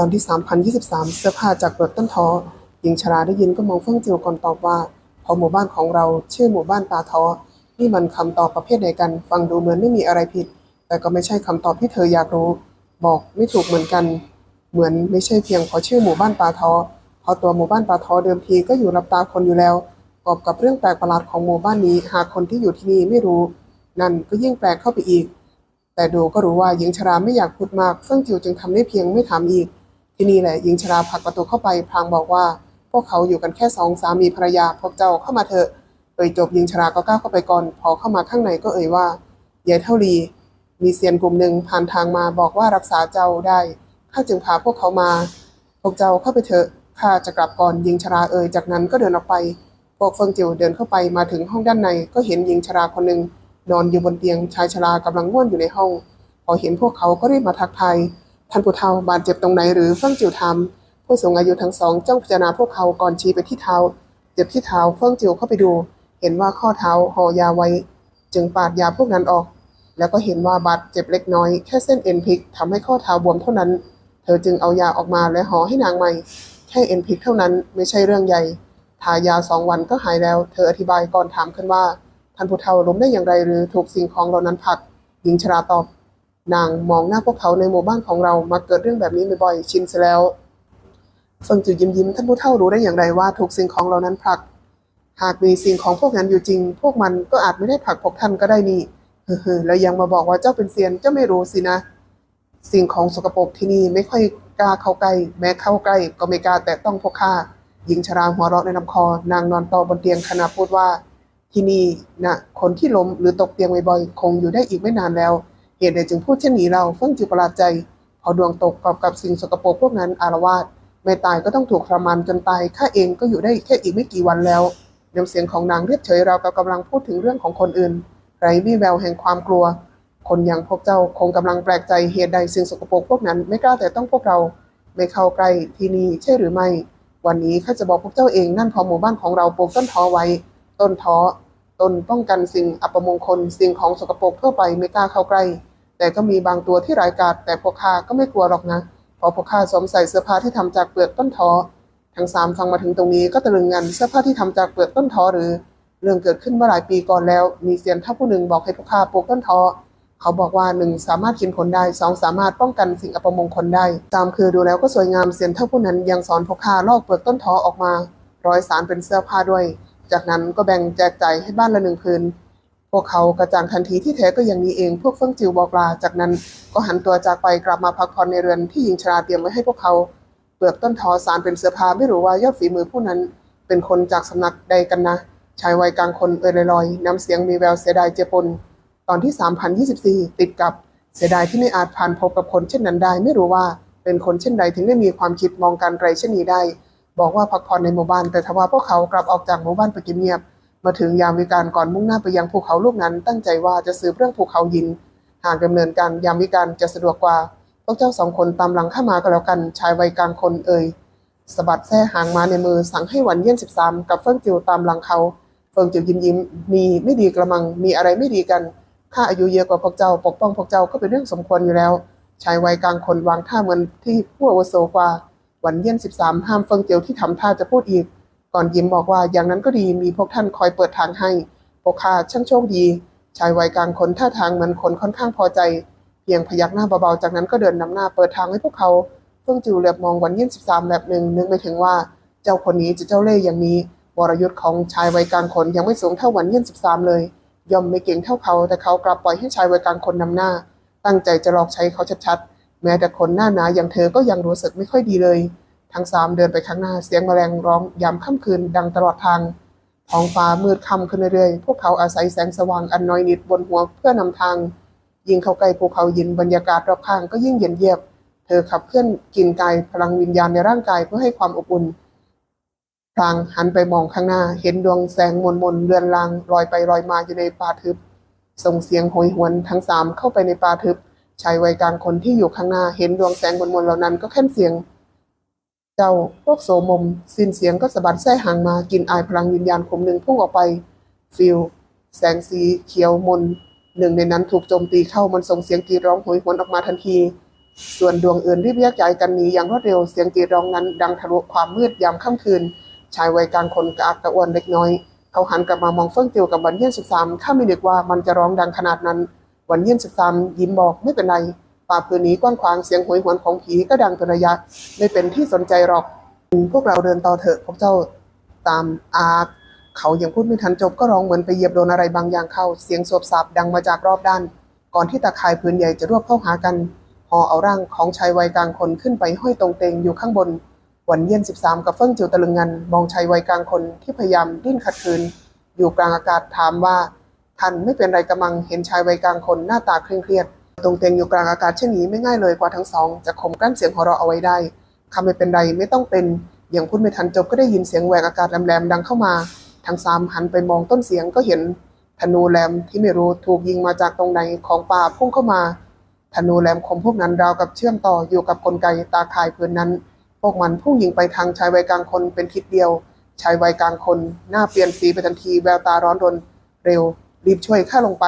ตอนที่ 3023 เสื้อผ้าจากเปลือกต้นทอหญิงชราได้ยินก็มองเฟื่องจิวก่อนตอบว่า พอหมู่บ้านของเราชื่อหมู่บ้านตาทอ นี่มันคำตอบประเภทใดกัน ฟังดูเหมือนไม่มีอะไรผิด แต่ก็ไม่ใช่คำตอบที่เธออยากรู้ บอกไม่ถูกเหมือนกัน เหมือนไม่ใช่เพียงเพราะชื่อหมู่บ้านปาทอพราะตัวหมู่บ้านปาทอเดิมทีก็อยู่รับตาคนอยู่แล้วประกอบกับเรื่องแปลกประหลาดของหมู่บ้านนี้หากคนที่อยู่ที่นี่ไม่รู้ นั่นก็ยิ่งแปลกเข้าไปอีก แต่ดูก็รู้ว่าหญิงชราไม่อยากพูดมากเฟื่องจิวจึงทำได้เพียงไม่ถามอีก ที่นี่แหละหญิงชราผลักประตูเข้าไปพลางบอกว่า พวกเขาอยู่กันแค่สองสามีภรรยาพวกเจ้าเข้ามาเถอะเอ่ยจบหญิงชราก็ก้าวเข้าไปก่อน พอเข้ามาข้างในก็เอ่ยว่ายายเท่าลีมีเซียนกลุ่มหนึ่งผ่านทางมาบอกว่ารักษาเจ้าได้ข้าจึงพาพวกเขามา พวกเจ้าเข้าไปเถอะข้าจะกลับก่อนหญิงชราเอ่ยจากนั้นก็เดินออกไป พวกเฟิงจิวเดินเข้าไปมาถึงห้องด้านในก็เห็นหญิงชราคนหนึ่งนอนอยู่บนเตียงชายชรากำลังง่วนอยู่ในห้อง พอเห็นพวกเขาก็รีบมาทักทาย ท่านผู้เฒ่าบาดเจ็บตรงไหนหรือเฟิงจิวทำผู้สูงอายุทั้งสองจ้องพิจารณาพวกเขาก่อนชี้ไปที่เท้าเจ็บที่เท้าเฟิงจิวเข้าไปดู เห็นว่าข้อเท้าห่อยาไว้ จึงปาดยาพวกนั้นออก แล้วก็เห็นว่าบาดเจ็บเล็กน้อยแค่เส้นเอ็นพลิกทำให้ข้อเท้าบวมเท่านั้น เธอจึงเอายาออกมาและห่อให้นางใหม่ แค่เอ็นพลิกเท่านั้นไม่ใช่เรื่องใหญ่ทายาสองวันก็หายแล้ว เธออธิบายก่อนถามขึ้นว่าท่านผู้เฒ่าล้มได้อย่างไรหรือถูกสิ่งของเหล่านั้นผลักหญิงชราตอบ นางมองหน้าพวกเขาในหมู่บ้านของเรามาเกิดเรื่องแบบนี้บ่อยๆชินซะแล้วเฟิงจือยิ้มยิ้มท่านผู้เฒ่ารู้ได้อย่างไรว่าถูกสิ่งของเหล่านั้นผลัก หากมีสิ่งของพวกนั้นอยู่จริง พวกมันก็อาจไม่ได้ผลักพวกท่านก็ได้นี่เฮ้อแล้วยังมาบอกว่าเจ้าเป็นเซียนเจ้าไม่รู้สินะ สิ่งของสกปรกที่นี่ไม่ค่อยกล้าเข้าใกล้ แม้เข้าใกล้ ก็ไม่กล้าแตะต้องพวกข้าหญิงชราหัวเราะในลำคอ นางนอนต่อบนเตียงขณะพูดว่า ที่นี่นะคนที่ล้มหรือตกเตียงบ่อยๆคงอยู่ได้อีกไม่นานแล้ว เหตุใดจึงพูดเช่นนี้เราเฟื่องจิวประหลาดใจ พอดวงตกกอบกับสิ่งสกปรกพวกนั้นอารวาสไม่ตายก็ต้องถูกทรมานจนตายข้าเองก็อยู่ได้แค่อีกไม่กี่วันแล้วน้ำเสียงของนางเรียบเฉยเรากำลังพูดถึงเรื่องของคนอื่น ไร้วี่แววแห่งความกลัว คนอย่างพวกเจ้าคงกำลังแปลกใจเหตุใดสิ่งสกปรกพวกนั้นไม่กล้าแต่ต้องพวกเรา ไม่เข้าใกล้ที่นี่ใช่หรือไม่ วันนี้ข้าจะบอกพวกเจ้าเองนั่นพอหมู่บ้านของเราปลูกต้นท้อไว้ ต้นท้อ ตนป้องกันสิ่งอัปมงคล สิ่งของสกปรกทั่วไปไม่กล้าเข้าใกล้ แต่ก็มีบางตัวที่ร้ายกาจแต่พวกข้าก็ไม่กลัวหรอกนะเพราะพวกข้าสวมใส่เสื้อผ้าที่ทำจากเปลือกต้นท้อทั้งสามฟังมาถึงตรงนี้ก็ตะลึงงันเสื้อผ้าที่ทำจากเปลือกต้นท้อหรือ เรื่องเกิดขึ้นเมื่อหลายปีก่อนแล้ว มีเซียนท่าผู้หนึ่งบอกให้พวกข้าปลูกต้นท้อเขาบอกว่าหนึ่งสามารถกินผลได้สองสามารถป้องกันสิ่งอัปมงคลได้ตามคือดูแล้วก็สวยงามเซียนเท่าผู้นั้นยังสอนพวกข้าลอกเปลือกต้นท้อออกมา ร้อยสารเป็นเสื้อผ้าด้วย จากนั้นก็แบ่งแจกจ่ายให้บ้านละหนึ่งพื้นพวกเขากระจ่างทันทีที่แท้ก็อย่างนี้เอง พวกเฟิ่งจิวบอกลา จากนั้นก็หันตัวจากไปกลับมาพักผ่อนในเรือนที่หญิงชราเตรียมไว้ให้พวกเขา เปลือกต้นทอสารเป็นเสื้อผ้าไม่รู้ว่ายอดฝีมือผู้นั้น เป็นคนจากสำนักใดกันนะ ชายวัยกลางคนเอ่ยลอยๆน้ำเสียงมีแววเสียดายเจปนตอนที่ 3024 ติดกับเสียดายที่ไม่อาจผ่านพบกับคนเช่นนั้นได้ ไม่รู้ว่าเป็นคนเช่นใดถึงได้มีความคิดมองการไกลเช่นนี้ได้ บอกว่าพักผ่อนในหมู่บ้าน แต่ทว่าพวกเขากลับออกจากหมู่บ้านไปเงียบ มาถึงยามวิการก่อนมุ่งหน้าไปยังภูเขาลูกนั้น ตั้งใจว่าจะสืบเรื่องภูเขายิน หากดำเนินการยามวิการจะสะดวกกว่า พวกเจ้าสองคนตามหลังข้ามาก็แล้วกันชายวัยกลางคนเอ่ยสะบัดแส้หางมาในมือสั่งให้หวันเยี่ยนสิบสามกับเฟิงจิวตามหลังเขา เฟิงจิวยิ้มยิ้มมีไม่ดีกระมังมีอะไรไม่ดีกันข้าอายุเยอะกว่าพวกเจ้า ปกป้องพวกเจ้าก็เป็นเรื่องสมควรอยู่แล้วชายวัยกลางคนวางท่าเหมือนที่ผู้อาวุโสกว่า วันเยี่ยนสิบสามห้ามเฟิงเจียวที่ทำท่าจะพูดอีก ก่อนยิ้มบอกว่าอย่างนั้นก็ดีมีพวกท่านคอยเปิดทางให้พวกข้าช่างโชคดี ชายวัยกลางคนท่าทางเหมือนคนค่อนข้างพอใจ เพียงพยักหน้าเบาๆ จากนั้นก็เดินนำหน้าเปิดทางให้พวกเขาเฟื่องจิวเหลือบมองวันเยี่ยนสิบสามแบบหนึ่งนึกไม่ถึงว่าเจ้าคนนี้จะเจ้าเล่ห์อย่างนี้วรยุทธ์ของชายวัยกลางคนยังไม่สูงเท่าวันเยี่ยนสิบสามเลย ย่อมไม่เก่งเท่าเขา แต่เขากลับปล่อยให้ชายวัยกลางคนนำหน้า ตั้งใจจะหลอกใช้เขาชัดๆ แม้แต่คนหน้าหนาอย่างเธอก็ยังรู้สึกไม่ค่อยดีเลย ทั้งสามเดินไปข้างหน้าเสียงแมลงร้องยามค่ำคืนดังตลอดทางท้องฟ้ามืดค่ำขึ้นเรื่อยๆ พวกเขาอาศัยแสงสว่างอันน้อยนิดบนหัวเพื่อนำทาง ยิ่งเข้าใกล้ภูเขายินบรรยากาศรอบข้างก็ยิ่งเย็นเยียบ เธอขับเคลื่อนกินกายพลังวิญญาณในร่างกายเพื่อให้ความอบอุ่นพลางหันไปมองข้างหน้าเห็นดวงแสงมนมนเรือนรางลอยไปลอยมาอยู่ในป่าทึบ ส่งเสียงโหยหวนทั้งสามเข้าไปในป่าทึบ ชายวัยกลางคนที่อยู่ข้างหน้าเห็นดวงแสงมนมนๆเหล่านั้นก็แค่นเสียง เจ้าพวกโสมม สิ้นเสียงก็สะบัดแส้หางมากินอายพลังวิญญาณขมหนึ่งพุ่งออกไป ฟิลแสงสีเขียวมน หนึ่งในนั้นถูกโจมตีเข้ามันส่งเสียงกรีดร้องโหยหวนออกมาทันที ส่วนดวงอื่นรีบแยกย้ายกันหนีอย่างรวดเร็วเสียงกรีดร้องนั้น ดังทะลุความมืดยามค่ำคืน ชายวัยกลางคนกระอักกระอ่วนเล็กน้อย เขาหันกลับมามองเฟิ่องติวกับวันเยี่ยนสิบสามข้าไม่นึกว่ามันจะร้องดังขนาดนั้น วันเยี่ยนสิบสามยิ้มบอกไม่เป็นไรป่าพื้นนี้กว้างขวางเสียงหวยหวนของผีก็ดังเป็นระยะ ไม่เป็นที่สนใจหรอก พวกเราเดินต่อเถอะพวกเจ้าตามอาเขายังพูดไม่ทันจบก็ร้องเหมือนไปเหยียบโดนอะไรบางอย่างเข้าเสียงสวบสับดังมาจากรอบด้าน ก่อนที่ตาข่ายพื้นใหญ่จะรวบเข้าหากันห่อเอาร่างของชายวัยกลางคนขึ้นไปห้อยตรงเตงอยู่ข้างบนวันเย็นสิบสามกับเฟิ่งจิวตะลึงงันมองชายวัยกลางคนที่พยายามดิ้นขัดขืน อยู่กลางอากาศถามว่า ท่านไม่เป็นไรกระมังเห็นชายวัยกลางคนหน้าตาเคร่งเครียดตรงเตงอยู่กลางอากาศเช่นนี้ไม่ง่ายเลยกว่าทั้งสอง จะข่มกลั้นเสียงหัวเราะเอาไว้ได้คำไม่เป็นไรไม่ต้องเป็นอย่างพูดไม่ทันจบก็ได้ยินเสียงแหวกอากาศแหลมๆดังเข้ามา ทั้งสามหันไปมองต้นเสียงก็เห็นธนูแหลมที่ไม่รู้ถูกยิงมาจากตรงไหนของป่าพุ่งเข้ามาธนูแหลมคมพวกนั้นราวกับเชื่อมต่ออยู่กับกลไกตาข่ายพื้นนั้น พวกมันพุ่งยิงไปทางชายวัยกลางคนเป็นทิศเดียว ชายวัยกลางคน หน้าเปลี่ยนสีไปทันทีแววตาร้อนรนเร็ว รีบช่วยข้าลงไป